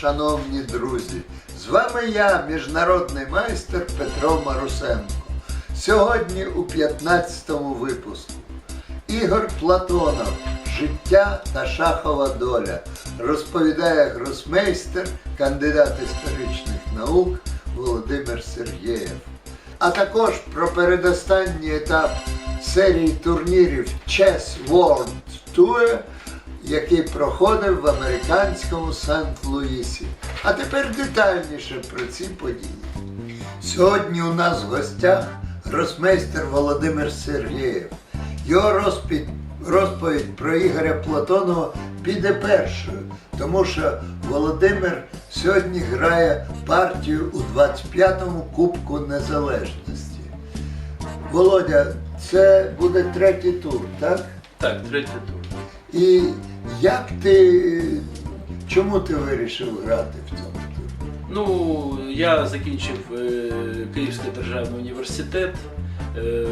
Шановні друзі! З вами я, міжнародний майстер Петро Марусенко. Сьогодні у 15-му випуску Ігор Платонов Життя та шахова доля розповідає гросмейстер, кандидат історичних наук Володимир Сергєєв. А також про передостанній етап серії турнірів Chess World Tour, який проходив в американському Сант-Луїсі. А тепер детальніше про ці події. Сьогодні у нас в гостях гросмейстер Володимир Сергєєв. Його розпід, розповідь про Ігоря Платонова піде першою, тому що Володимир сьогодні грає партію у 25-му Кубку Незалежності. Володя, це буде третій тур, так? Так, третій тур. І як ти. Чому ти вирішив грати в цьому? Ну, я закінчив е, Київський державний університет. Е,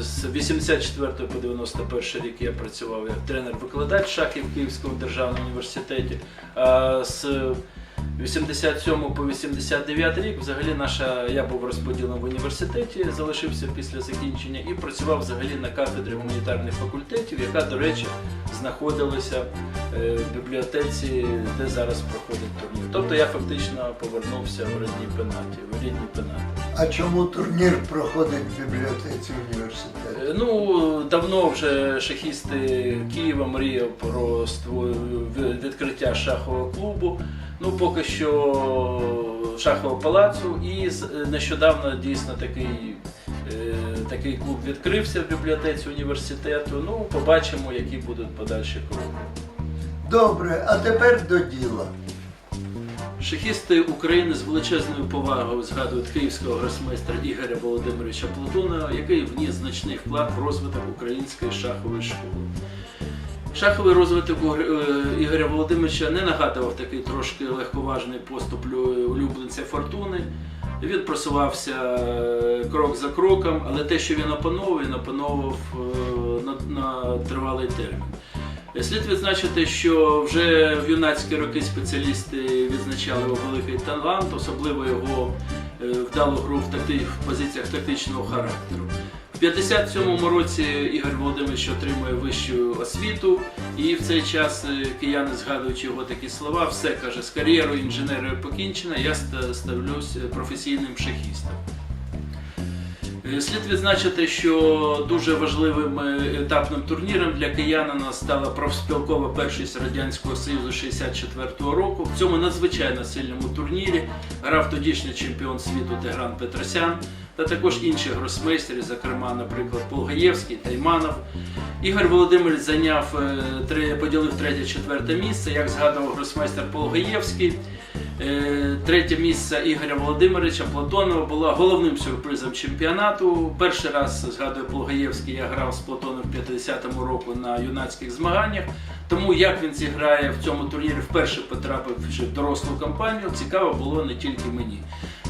з 84 по 91 рік я працював як тренер-викладач шахів в Київському державному університеті. А з 87 по 89 рік взагалі наша я був розподілений в університеті, залишився після закінчення і працював взагалі на кафедрі гуманітарних факультетів, яка, до речі, знаходилася е, в бібліотеці, де зараз проходить турнір. Тобто я фактично повернувся в рідні пенаті, в рідні пенати. А чому турнір проходить в бібліотеці університету? Е, Ну, давно вже шахісти Києва мріяв про відкриття шахового клубу. Ну, поки що шахового палацу, і нещодавно дійсно такий, е, такий клуб відкрився в бібліотеці університету. Ну, побачимо, які будуть подальші кроки. Добре, а тепер до діла. Шахісти України з величезною повагою згадують київського гросмейстра Ігоря Володимировича Платонова, який вніс значний вклад в розвиток української шахової школи. Шаховий розвиток е, Ігоря Володимировича не нагадував такий трошки легковажний поступ улюбленця фортуни. Він просувався е, крок за кроком, але те, що він опановував, він опановував е, на, на тривалий термін. Слід відзначити, що вже в юнацькі роки спеціалісти відзначали його великий талант, особливо його вдалу гру в, такти... в позиціях тактичного характеру. В 57-му році Ігор Володимирович отримує вищу освіту, і в цей час е, кияни, згадуючи його такі слова, все каже, з кар'єрою інженера покінчено, я ставлюсь професійним шахістом. Е, Слід відзначити, що дуже важливим е, етапним турніром для киянина стала профспілкова першість Радянського Союзу 64-го року. В цьому надзвичайно сильному турнірі грав тодішній чемпіон світу Тигран Петросян та також інші гросмейстери, зокрема, наприклад, Полгаєвський, Тайманов. Ігор Володимирович зайняв е, поділив третє-четверте місце, як згадував гросмейстер Полгаєвський. Е, Третє місце Ігоря Володимировича Платонова було головним сюрпризом чемпіонату. Перший раз згадує Полгаєвський, я грав з Платоном в 50-му року на юнацьких змаганнях. Тому як він зіграє в цьому турнірі, вперше потрапивши в дорослу кампанію, цікаво було не тільки мені.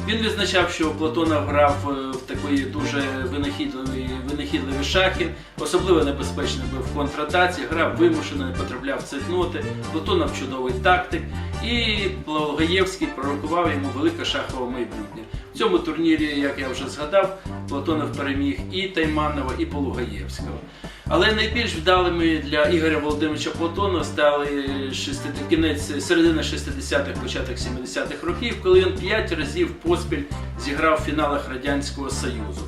Він відзначав, що Платонов грав е, в такої дуже винахідливі, винахідливі шахи, особливо небезпечний був в контратаці, грав вимушено, не потрапляв в цитноти. Платонов чудовий тактик, і Благоєвський пророкував йому велике шахове майбутнє. Цьому турнірі, як я вже згадав, Платонов переміг і Тайманова, і Полугаєвського. Але найбільш вдалими для Ігоря Володимировича Платонова стали шести- кінець середина 60-х, початок 70-х років, коли він п'ять разів поспіль зіграв в фіналах Радянського Союзу.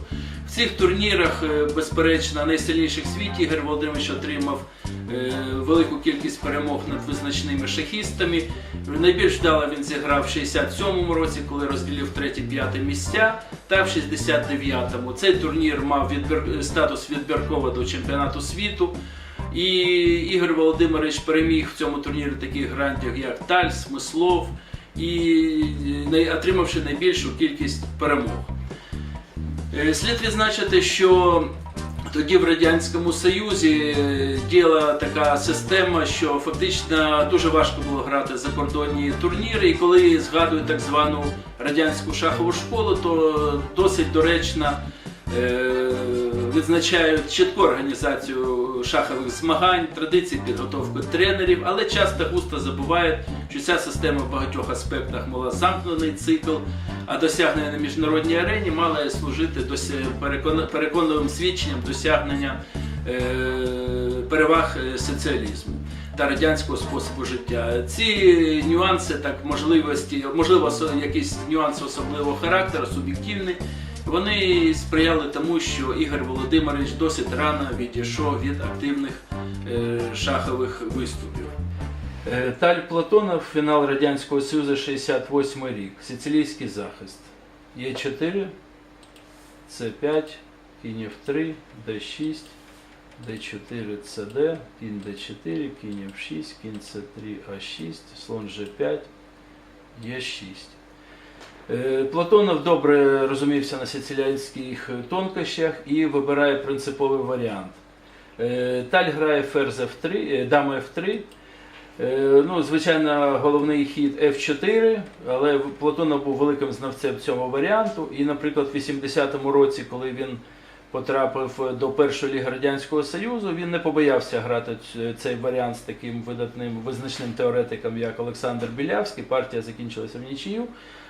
В цих турнірах, е, безперечно, найсильніших в світі Ігор Володимирович отримав е, велику кількість перемог над визначними шахістами. Найбільш вдало він зіграв в 67-му році, коли розділив третє-п'яте місця, та в 69-му. Цей турнір мав відбір... статус відбіркового до чемпіонату світу. І Ігор Володимирович переміг в цьому турнірі таких грантів, як Таль, Смислов, і най- отримавши найбільшу кількість перемог. Е, Слід відзначити, що тоді в Радянському Союзі е, діяла така система, що фактично дуже важко було грати закордонні турніри. І коли згадують так звану радянську шахову школу, то досить доречно е, відзначають чітку організацію шахових змагань, традиції підготовки тренерів, але часто густо забувають, що ця система в багатьох аспектах мала замкнений цикл, а досягнення на міжнародній арені мала служити переконливим свідченням досягнення е, переваг е, соціалізму та радянського способу життя. Ці нюанси, так можливості, можливо, якісь нюанси особливого характеру, суб'єктивні, вони сприяли тому, що Ігор Володимирович досить рано відійшов від активних е, шахових виступів. Е, Таль Платонов, фінал Радянського Союзу 68 рік. Сицилійський захист. Є4, С5, кінь F3, Д6, Д4, ЦД, кінь Д4, кінь F6, кінь С3, А6, слон Ж5, Е6. Е, Платонов добре розумівся на сициліанських тонкощах і вибирає принциповий варіант. Е, Таль грає ферзь F3, е, дама F3. Е, Ну, звичайно, головний хід F4, але Платонов був великим знавцем цього варіанту. І, наприклад, в 80-му році, коли він потрапив до першої ліги Радянського Союзу, він не побоявся грати цей варіант з таким видатним визначним теоретиком, як Олександр Білявський. Партія закінчилася в нічию.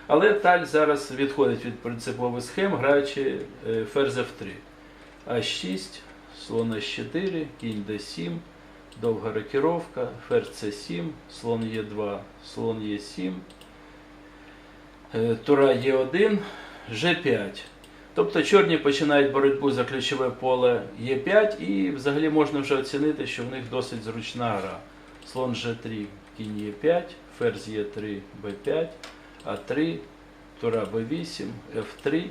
Але Таль зараз відходить від принципових схем, граючи е, ферзь F3. А6, слон С4, кінь Д7, довга рокіровка, ферзь С7, слон Е2, слон Е7, е, тура Е1, Ж5. Тобто чорні починають боротьбу за ключове поле Е5 і взагалі можна вже оцінити, що в них досить зручна гра. Слон G3, кінь Е5, ферзь Е3, Б5, А3, тура Б8, Ф3,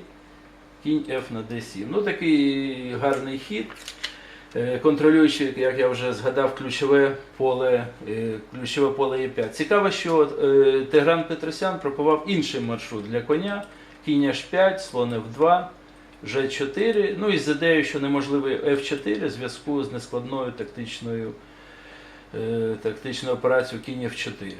кінь Ф на Д7. Ну такий гарний хід. Е, Контролюючи, як я вже згадав, ключове поле, е, ключове поле Е5. Цікаво, що е, Тигран Петросян пропонував інший маршрут для коня. Кінь H5, слон F2, G4. Ну і з ідеєю, що неможливий F4 в зв'язку з нескладною тактичною, тактичною операцією кінь F4.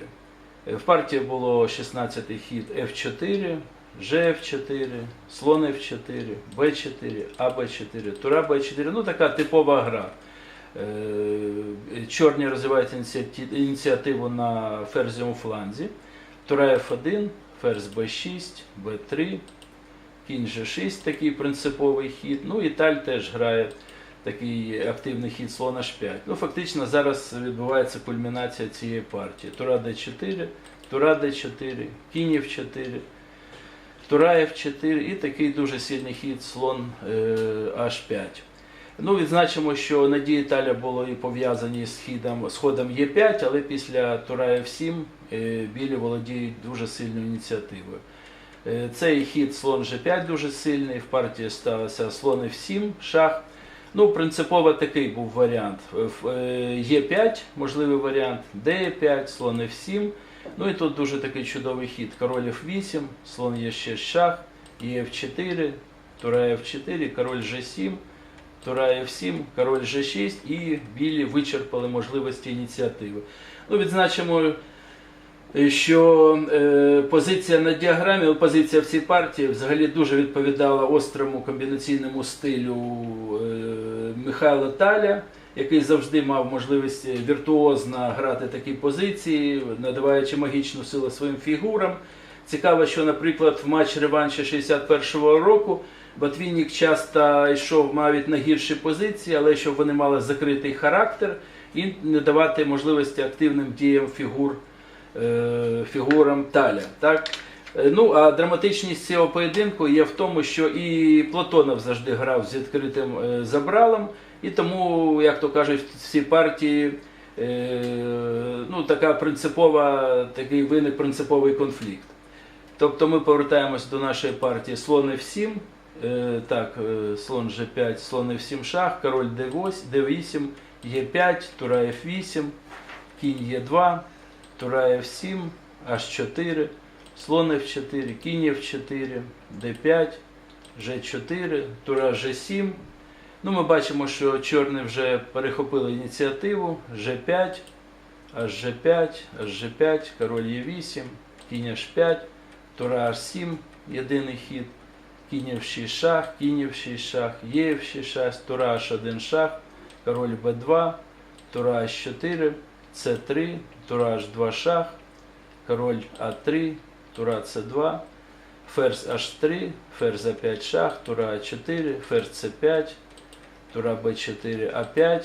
Е, В партії було 16-й хід F4, GF4, слон F4, B4, AB4, тура B4. Ну така типова гра. Е, Чорні розвивають ініціативу на ферзівому фланзі. Тура F1, ферзь B6, B3, кінь G6, такий принциповий хід. Ну і Таль теж грає такий активний хід слон H5. Ну, фактично зараз відбувається кульмінація цієї партії. Тура D4, Тура D4, кінь F4, Тура F4 і такий дуже сильний хід слон е, H5. Ну, відзначимо, що надії Таля були і пов'язані з хідом, з ходом Е5, але після Тура F7 е, білі володіють дуже сильною ініціативою. Е, Цей хід слон G5 дуже сильний, в партії стався слон F7, шах. Ну, принципово такий був варіант. Ф- е, Е5, можливий варіант, Д5, слон F7. Ну і тут дуже такий чудовий хід. Король F8, слон Е6 шах, Е4, Тура F4, король G7, Тура F7, король G6 і білі вичерпали можливості ініціативи. Ну, відзначимо, е, що е, позиція на діаграмі, ну, позиція в цій партії взагалі дуже відповідала острому комбінаційному стилю е, Михайла Таля, який завжди мав можливість віртуозно грати такі позиції, надаваючи магічну силу своїм фігурам. Цікаво, що, наприклад, в матч реванші 61-го року Ботвінник часто йшов навіть на гірші позиції, але щоб вони мали закритий характер і не давати можливості активним діям фігур, е, фігурам таля. Так? Е, Ну, а драматичність цього поєдинку є в тому, що і Платонов завжди грав з відкритим е, забралом, і тому, як то кажуть, в цій партії е, ну, така принципова, такий виник принциповий конфлікт. Тобто ми повертаємось до нашої партії слон F7, е, так, е, слон G5, слон F7 шах, король D8, D8, Е5, тура F8, кінь Е2, тура F7, H4, слон F4, кінь F4, D5, G4, тура G7. Ну, ми бачимо, що чорні вже перехопили ініціативу, G5, аж G5, аж G5, король Е8, кінь H5, тура H7, єдиний хід, кінь F6 шах, кінь F6 шах, Е F6 шах, тура H1 шах, король Б2, тура H4, С3, тура H2 шах, король А3, тура С2, ферзь H3, ферзь А5 шах, тура А4, ферзь С5, тура Б4, А5,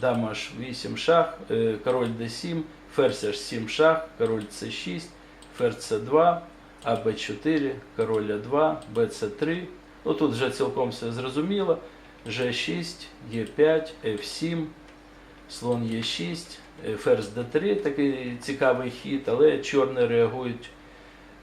дама H8 шах, е, король Д7, ферзь H7 шах, король С6, ферзь С2, АБ4, король А2, БЦ3. Ну тут вже цілком все зрозуміло. Ж6, Е5, Ф7, слон Е6, е, ферзь Д3, такий цікавий хід, але чорні реагують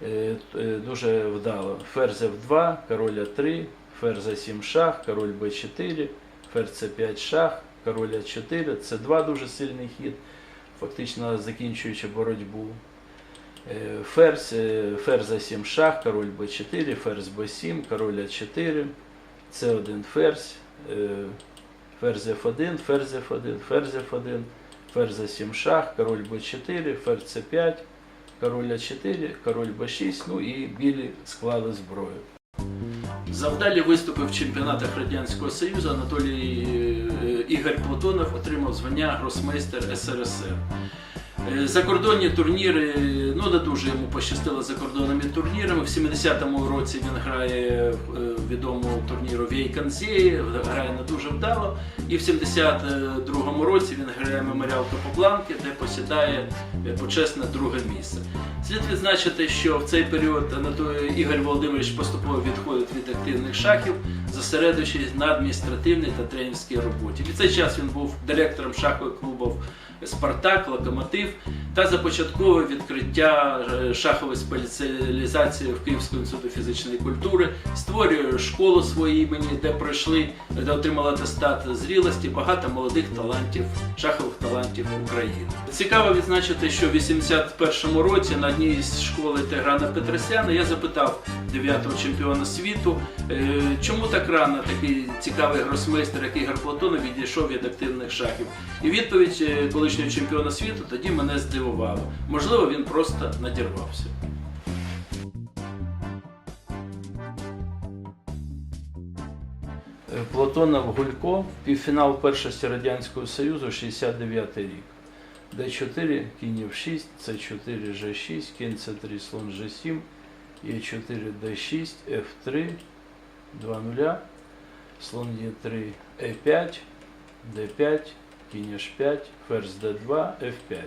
е, е, дуже вдало. Ферзь F2, король А3, ферзь А7 шах, король Б4, ферзь С5 шах, король А4, С2 дуже сильний хід, фактично закінчуючи боротьбу. Е, Ферзь, е, ферзь А7 шах, король Б4, ферзь Б7, король А4, С1 ферзь, е, ферзь F1, ферзь F1, ферзь F1, ферзь А7 шах, король Б4, ферзь С5, король А4, король Б6, ну і білі склали зброю. Завдалі виступи в чемпіонатах Радянського Союзу Анатолій е, Ігор Платонов отримав звання гросмейстер СРСР. Е, Закордонні турніри, ну не дуже йому пощастило закордонними турнірами. В 70-му році він грає в відомому турніру Вейканзі, грає не дуже вдало. І в 72-му році він грає меморіал Капобланки, де посідає е, почесне друге місце. Слід відзначити, що в цей період Ігор Володимирович поступово відходить від активних шахів, зосередившись на адміністративній та тренерській роботі. В цей час він був директором шахових клубів Спартак, Локомотив та започаткове відкриття е, шахової спеціалізації в Київському інституті фізичної культури, створює школу своєї імені, де пройшли, де отримали атестат зрілості багато молодих талантів, шахових талантів України. Цікаво відзначити, що в 81-му році на одній з школи Тиграна Петросяна я запитав 9-го чемпіона світу, е, чому так рано такий цікавий гросмейстер, як Ігор Платонов, відійшов від активних шахів. І відповідь е, колишнього чемпіона світу тоді мене здивувала. Можливо, він просто надірвався. Е, Платонов Гулько, півфінал першості Радянського Союзу, 69 рік. Д4, кінь F6, С4, Ж6, кінь С3, слон Ж7, Е4, Д6, Ф3, 2 0, слон Е3, Е5, Д5, кінь H5, ферзь D2, F5.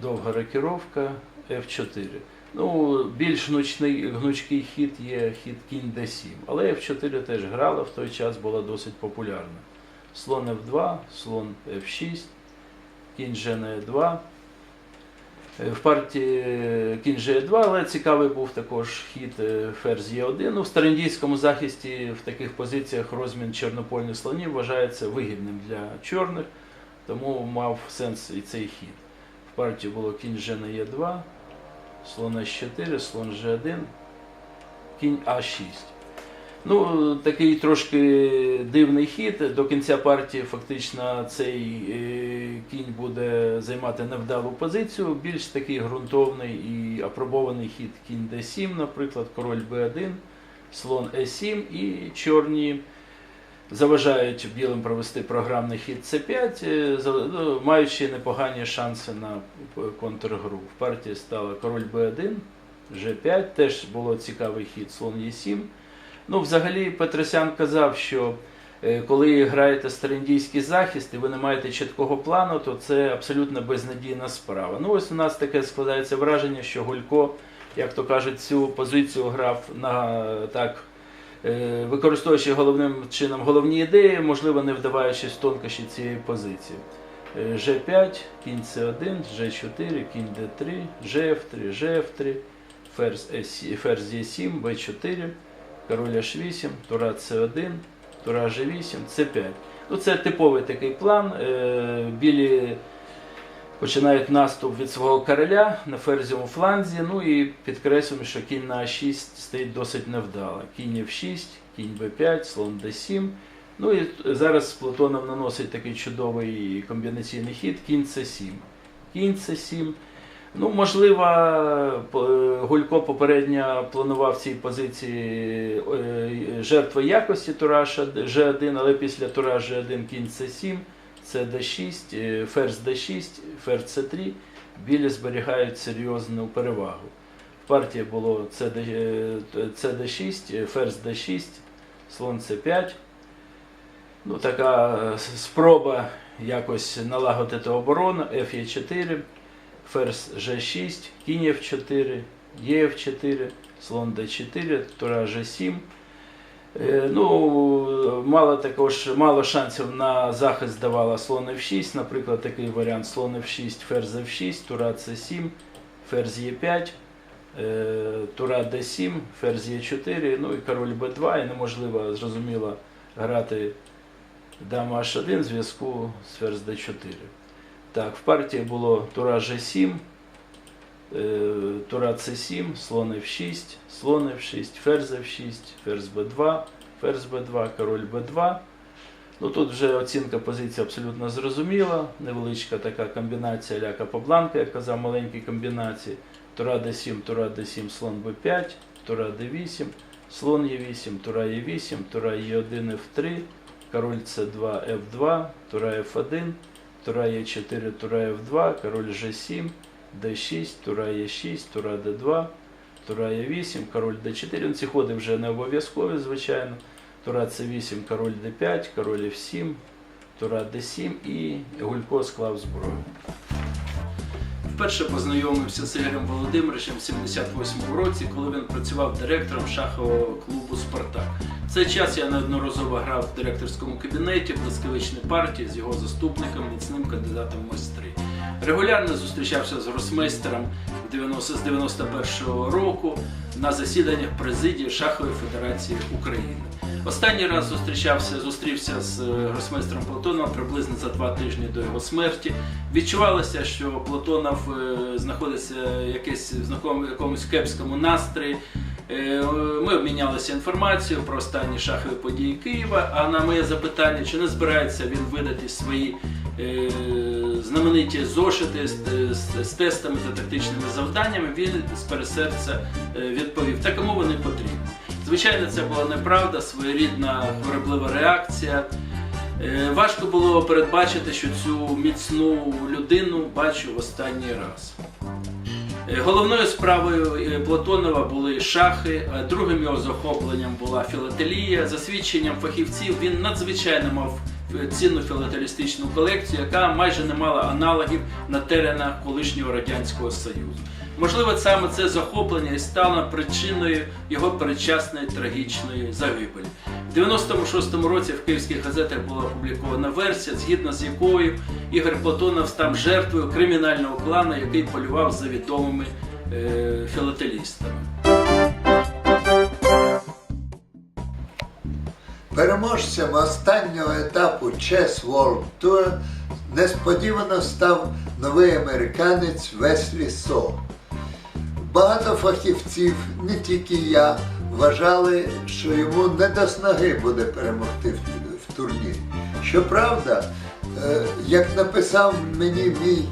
Довга рокіровка, F4. Ну, більш гнучний, гнучкий хід є хід кінь d7, але F4 теж грала, в той час була досить популярна. Слон F2, слон F6, кінь G на E2. Е, В партії е, кінь G2, але цікавий був також хід е, ферзь Е1. Ну, в старіндійському захисті в таких позиціях розмін чорнопольних слонів вважається вигідним для чорних, тому мав сенс і цей хід. В партії було кінь G на Е2, слон H4, слон G1, кінь А6. Ну, такий трошки дивний хід. До кінця партії фактично цей е, кінь буде займати невдалу позицію. Більш такий ґрунтовний і апробований хід кінь d7, наприклад, король b1, слон e7 і чорні заважають білим провести програмний хід c5, е, ну, маючи непогані шанси на контргру. В партії стала король b1, g5, теж було цікавий хід слон e7. Ну, взагалі, Петросян казав, що е, коли граєте старіндійський захист і ви не маєте чіткого плану, то це абсолютно безнадійна справа. Ну, ось у нас таке складається враження, що Гулько, як то кажуть, цю позицію грав на так. е, Використовуючи головним чином головні ідеї, можливо, не вдаваючись в тонкощі цієї позиції. Е, G5, кінь C1, G4, кінь D3, GF3, GF3, ферзь, S- ферзь E7, B4, король H8, тура C1, тура G8, C5. Ну, це типовий такий план. Е, Білі починають наступ від свого короля на ферзьому фланзі. Ну і підкреслюємо, що кінь на А6 стоїть досить невдало. Кінь F6, кінь B5, слон D7. Ну і зараз Платонов наносить такий чудовий комбінаційний хід, кінь C7. Кінь C7. Ну, можливо, Гулько попередньо планував цій позиції е, жертва якості тура G1, але після тура G1 кінь C7, це D6, е, ферзь D6, ферзь C3, білі зберігають серйозну перевагу. В партії було CD, е, CD6, е, ферзь D6, слон C5. Ну, така спроба якось налагодити оборону, F4, ферзь G6, кінь F4, Е4, слон D4, тура G7. Е, Ну, мало також мало шансів на захист давала слон F6, наприклад, такий варіант слон F6, ферзь F6, тура C7, ферзь Е5, е, тура D7, ферзь Е4, ну і король Б2, і неможливо зрозуміло грати дама H1 в зв'язку з ферзь D4. Так, в партії було тура G7, е, тура C7, слон F6, слон F6, ферзь F6, ферзь B2, ферзь B2, король B2. Ну тут вже оцінка позиції абсолютно зрозуміла. Невеличка така комбінація ля Капабланка, як казав, маленькі комбінації. Тура D7, тура D7, слон B5, тура D8, слон E8, тура E8, тура E1, F3, король C2, F2, тура F1, тура Е4, тура F2, король G7, D6, тура Е6, тура D2, тура Е8, король D4. Ну, Ці ходи вже не обов'язкові, звичайно. Тура С8, король D5, король F7, тура D7 і Гулько склав зброю. Вперше познайомився з Ігорем Володимировичем в 78-му році, коли він працював директором шахового клубу Спартак. Цей час я неодноразово грав в директорському кабінеті в блискавичній партії з його заступником, міцним кандидатом майстри. Регулярно зустрічався з гросмейстером 90 з 91-го року на засіданнях президії Шахової Федерації України. Останній раз зустрічався, зустрівся з е, гросмейстером Платоном приблизно за два тижні до його смерті. Відчувалося, що Платонов е, знаходиться якесь в якомусь кепському настрої. Е, Ми обмінялися інформацією про останні шахові події Києва. А на моє запитання, чи не збирається він видати свої е, знамениті зошити з, тестами та тактичними завданнями, він з пересердя е, відповів: та кому вони потрібні. Звичайно, це була неправда, своєрідна хвороблива реакція. Важко було передбачити, що цю міцну людину бачу в останній раз. Е, Головною справою е, Платонова були шахи, а другим його захопленням була філателія. За свідченням фахівців він надзвичайно мав е, цінну філателістичну колекцію, яка майже не мала аналогів на теренах колишнього радянського союзу. Можливо, саме це захоплення і стало причиною його передчасної трагічної загибелі. В 96-му році в київських газетах була опублікована версія, згідно з якою Ігор Платонов став жертвою кримінального клану, який полював за відомими е, філателістами. Переможцем останнього етапу Chess World Tour несподівано став новий американець Веслі Со. Багато фахівців, не тільки я, вважали, що йому не до снаги буде перемогти в, турнірі. Щоправда, е, як написав мені мій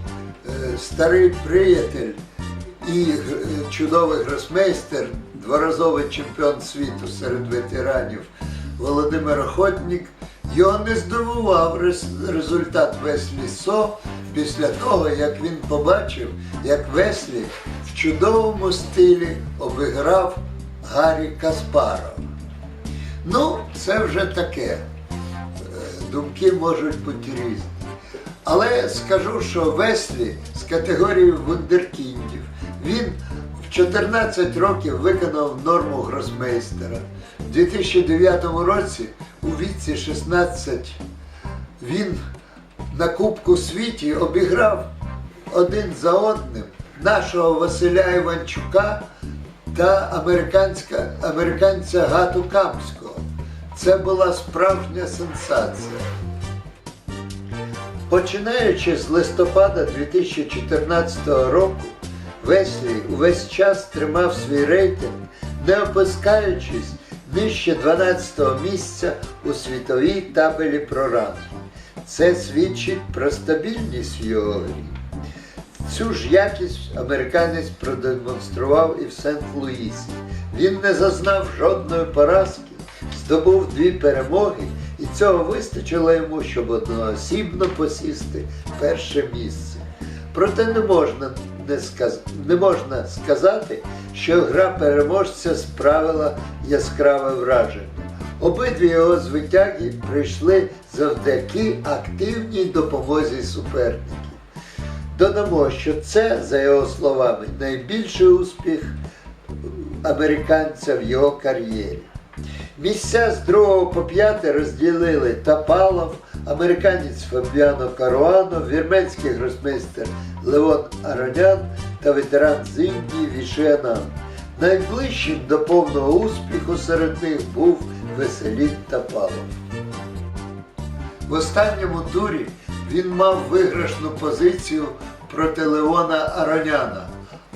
е, старий приятель і е, чудовий гросмейстер, дворазовий чемпіон світу серед ветеранів Володимир Охотник, його не здивував рез- результат Веслі Со після того, як він побачив, як Веслі в чудовому стилі обіграв Гаррі Каспарова. Ну, це вже таке. Е, Думки можуть бути різні. Але скажу, що Веслі з категорії вундеркіндів. Він в 14 років виконав норму гросмейстера. У 2009 році у віці 16 він на Кубку світі обіграв один за одним нашого Василя Іванчука та американська, американця Гату Камського. Це була справжня сенсація. Починаючи з листопада 2014 року, Веслі увесь час тримав свій рейтинг, не опускаючись нижче 12-го місця у світовій табелі про ранги. Це свідчить про стабільність його. Цю ж якість американець продемонстрував і в Сент-Луїсі. Він не зазнав жодної поразки, здобув дві перемоги, і цього вистачило йому, щоб одноосібно посісти перше місце. Проте не можна, не, сказ... не можна сказати, що гра переможця справила яскраве враження. Обидві його звитяги прийшли завдяки активній допомозі суперників. Додамо, що це, за його словами, найбільший успіх американця в його кар'єрі. Місця з 2 по 5 розділили Тапалов, американець Фабіано Каруано, вірменський гросмейстер Леон Аронян та ветеран з Індії Вішіанан. Найближчим до повного успіху серед них був Веселін Тапалов. В останньому турі він мав виграшну позицію проти Леона Ароняна,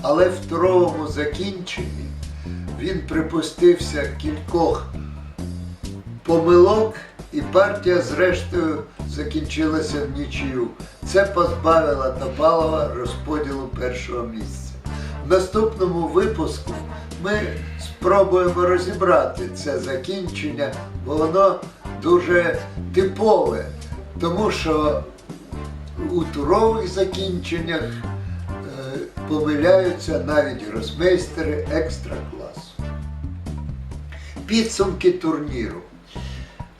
але в туровому закінченні він припустився кількох помилок, і партія зрештою закінчилася в нічию. Це позбавило Топалова розподілу першого місця. В наступному випуску ми спробуємо розібрати це закінчення, бо воно дуже типове, тому що у турових закінченнях е, помиляються навіть гросмейстери екстра класу. Підсумки турніру.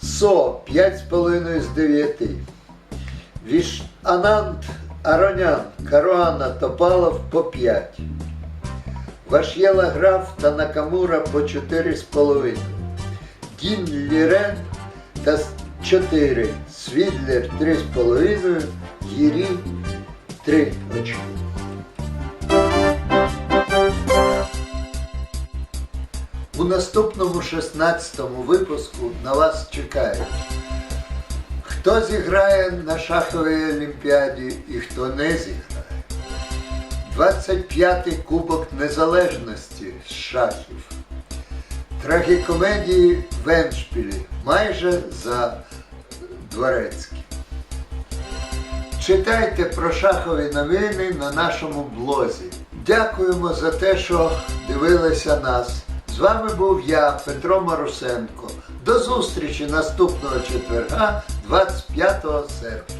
СО 5,5 з 9. Віш... Анант Аронян, Каруана Топалов по 5. Вашєла Граф та Накамура по 4,5. Дін Лірен та 4. Свідлер 3,5. Гірі 3 очки. У наступному 16-му випуску на вас чекають. Хто зіграє на шаховій олімпіаді і хто не зіграє. 25-й Кубок Незалежності з шахів. Трагікомедії в Еншпілі майже за Дворецький. Читайте про шахові новини на нашому блозі. Дякуємо за те, що дивилися нас. З вами був я, Петро Марусенко. До зустрічі наступного четверга, 25 серпня.